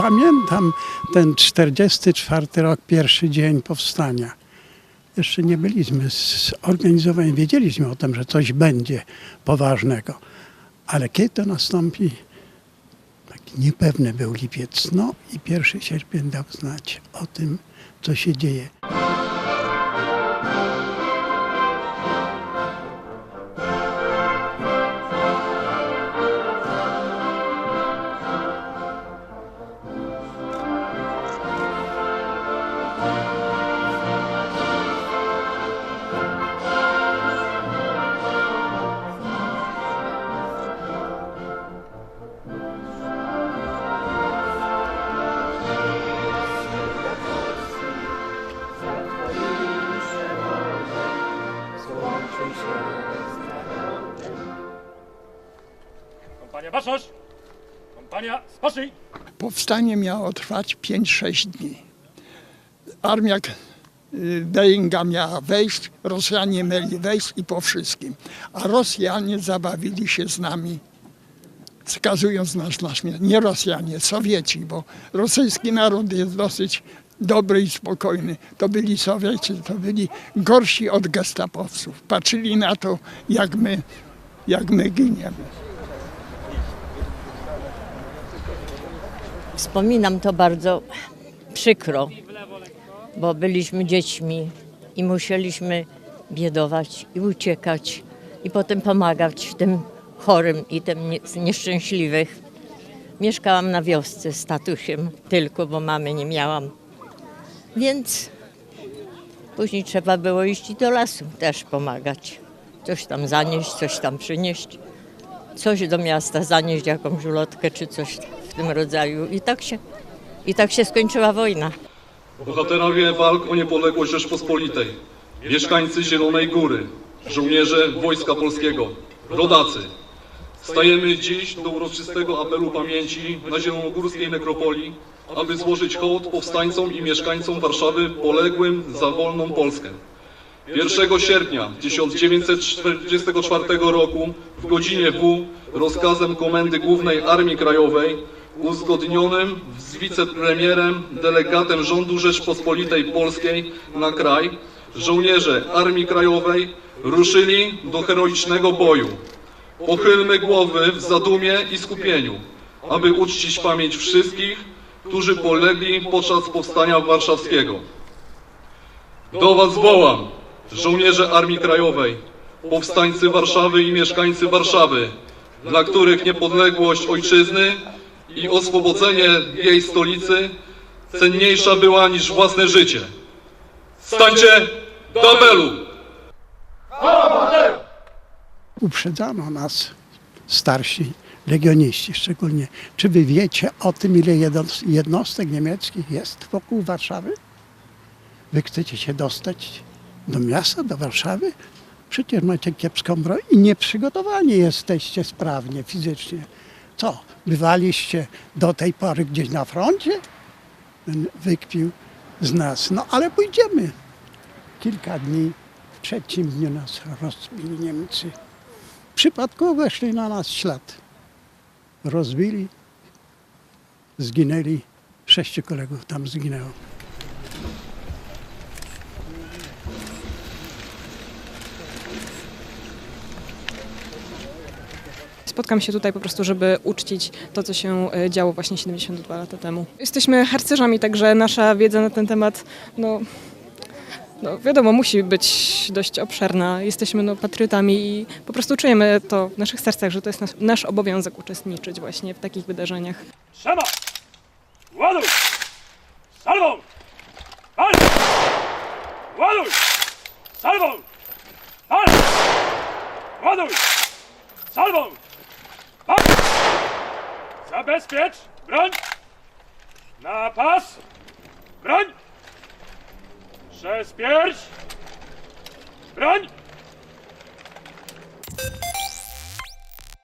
pamiętam ten 44 rok, pierwszy dzień powstania. Jeszcze nie byliśmy zorganizowani, wiedzieliśmy o tym, że coś będzie poważnego. Ale kiedy to nastąpi, taki niepewny był lipiec. No i pierwszy sierpień dał znać o tym, co się dzieje. Kompania! Kompania Spaszyj! Powstanie miało trwać 5-6 dni. Armia Deinga miała wejść, Rosjanie mieli wejść i po wszystkim. A Rosjanie zabawili się z nami, skazując nas na śmierć. Nie Rosjanie, Sowieci, bo rosyjski naród jest dosyć dobry i spokojny. To byli Sowieci, to byli gorsi od gestapowców. Patrzyli na to, jak my, jak my giniemy. Wspominam to bardzo przykro, bo byliśmy dziećmi i musieliśmy biedować i uciekać i potem pomagać tym chorym i tym nie- nieszczęśliwych. Mieszkałam na wiosce z tatusiem tylko, bo mamy nie miałam. Więc później trzeba było iść do lasu też pomagać. Coś tam zanieść, coś tam przynieść coś do miasta zanieść, jakąś ulotkę czy coś w tym rodzaju. I tak się, i tak się skończyła wojna. Bohaterowie walk o niepodległość Rzeczpospolitej, mieszkańcy Zielonej Góry, żołnierze Wojska Polskiego, rodacy. Stajemy dziś do uroczystego apelu pamięci na zielonogórskiej nekropolii, aby złożyć hołd powstańcom i mieszkańcom Warszawy poległym za wolną Polskę. 1 sierpnia 1944 roku w godzinie W rozkazem Komendy Głównej Armii Krajowej uzgodnionym z wicepremierem, delegatem rządu Rzeczpospolitej Polskiej na kraj, żołnierze Armii Krajowej ruszyli do heroicznego boju. Pochylmy głowy w zadumie i skupieniu, aby uczcić pamięć wszystkich, którzy polegli podczas powstania warszawskiego. Do Was wołam, żołnierze Armii Krajowej, powstańcy Warszawy i mieszkańcy Warszawy, dla których niepodległość ojczyzny i oswobodzenie jej stolicy cenniejsza była niż własne życie. Stańcie do apelu! uprzedzano nas starsi legioniści szczególnie. Czy wy wiecie o tym, ile jedno- jednostek niemieckich jest wokół Warszawy? Wy chcecie się dostać do miasta, do Warszawy? Przecież macie kiepską broń i nieprzygotowani jesteście sprawnie, fizycznie. Co, bywaliście do tej pory gdzieś na froncie? Wykpił z nas. No ale pójdziemy. Kilka dni, w trzecim dniu nas rozbili Niemcy przypadkowo weszli na nas ślad. Rozbili, zginęli, sześciu kolegów tam zginęło. Spotkam się tutaj po prostu, żeby uczcić to, co się e, działo właśnie 72 lata temu. Jesteśmy harcerzami, także nasza wiedza na ten temat, no, no wiadomo, musi być dość obszerna. Jesteśmy no, patriotami i po prostu czujemy to w naszych sercach, że to jest nas, nasz obowiązek uczestniczyć właśnie w takich wydarzeniach. Trzeba! Ładuj! Salwą! Pal! Ładuj! Salwą! Pal! Ładuj! Salwą! Zabezpiecz! Broń! Na pas! Broń! Przez pierś! Broń!